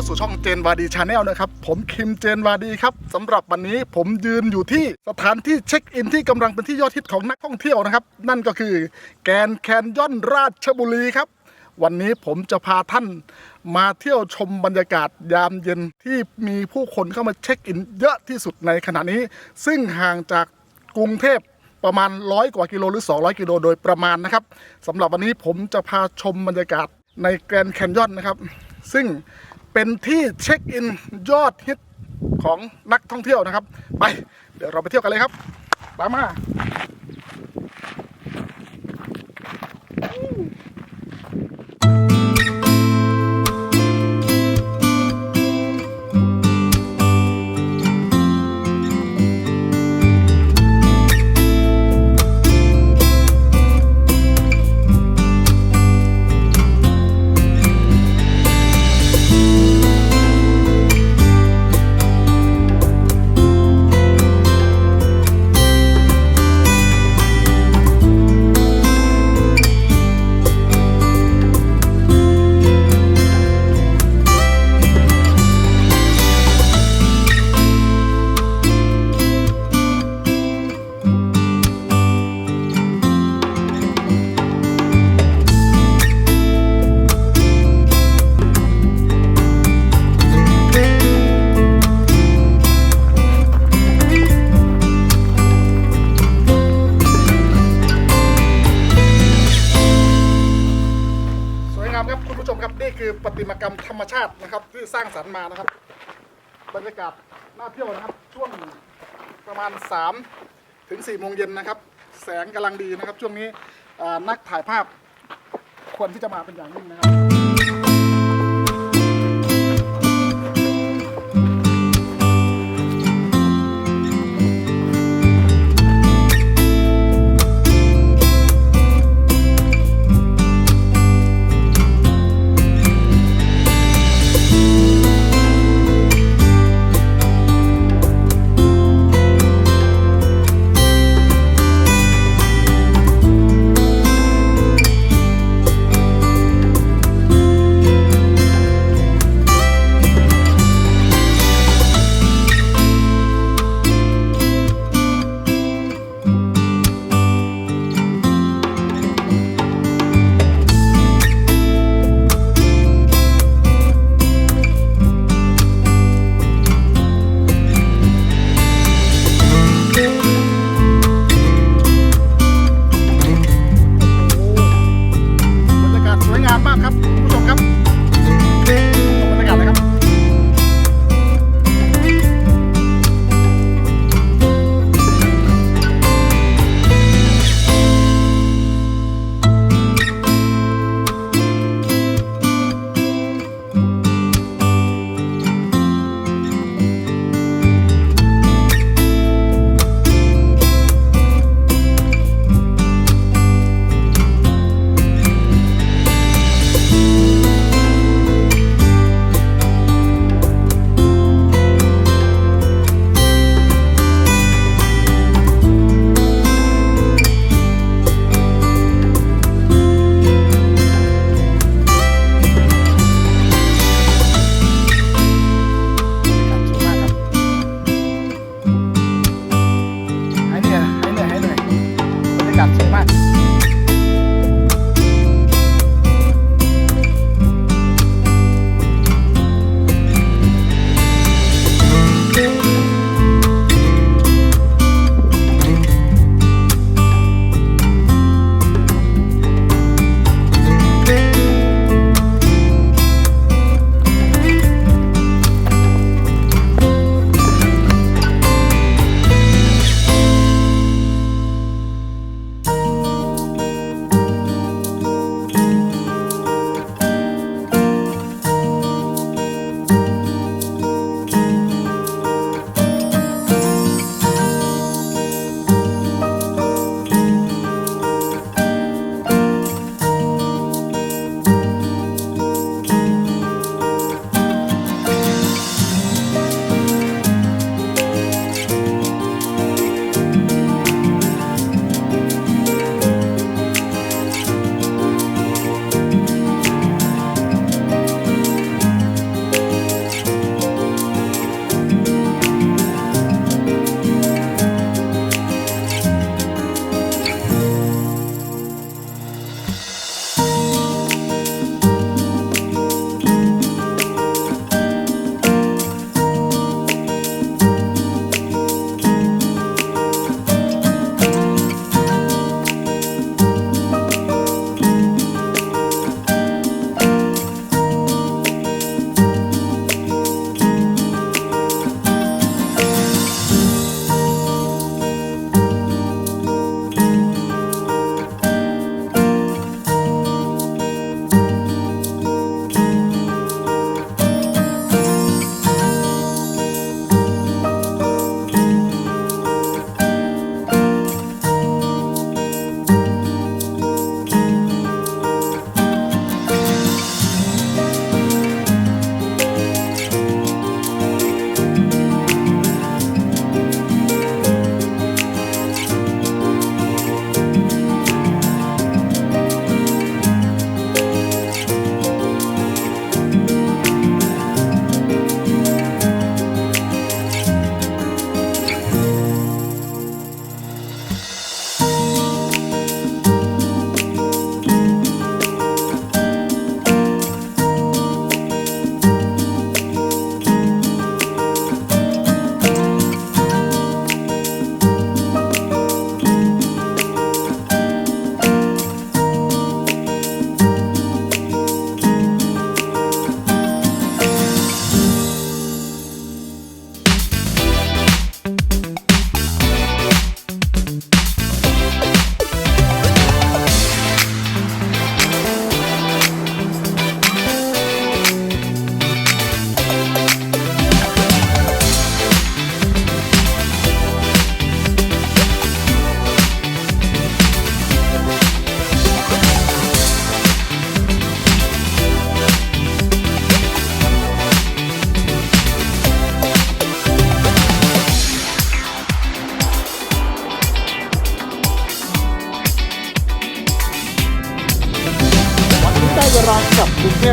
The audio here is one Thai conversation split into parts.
เข้าสู่ช่องเจนวาดีชาแนลนะครับ ผมคิมเจนวาดีครับสำหรับวันนี้ผมยืนอยู่ที่สถานที่เช็คอินที่กำลังเป็นที่ยอดฮิตของนักท่องเที่ยวนะครับ นั่นก็คือแกนแคนยอนราชบุรีครับ วันนี้ผมจะพาท่านมาเที่ยวชมบรรยากาศยามเย็นที่มีผู้คนเข้ามาเช็คอินเยอะที่สุดในขณะนี้ ซึ่งห่างจากกรุงเทพประมาณร้อยกว่ากิโลหรือ 200 กิโลโดยประมาณนะครับสำหรับวันนี้ผมจะพาชมบรรยากาศในแกรนด์แคนยอนนะครับ ซึ่ง เป็นที่เช็คอินยอดฮิตของนักท่องเที่ยวนะครับ ไป เดี๋ยวเราไปเที่ยวกันเลยครับตามมาามครับคุณผู้ชมครับนี่คือประติมากรรมธรรมชาตินะครับ ที่สร้างสรรค์มานะครับ บรรยากาศน่าเที่ยวนะครับ ช่วงประมาณ3ถึง4โมงเย็นนะครับ แสงกำลังดีนะครับ ช่วงนี้นักถ่ายภาพควรที่จะมาเป็นอย่างยิ่งนะครับ มากครับ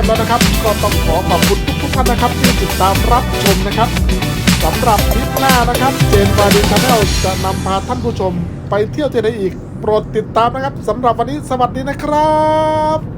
พแล้วนะครับ ก็ต้องขอขอบคุณทุกๆท่านนะครับ ที่ติดตามรับชมนะครับสำหรับคลิปหน้านะครับ เจนวาดีชาแนลจะนำพาท่านผู้ชมไปเที่ยวที่ไหนอีก โปรดติดตามนะครับสำหรับวันนี้สวัสดีนะครับ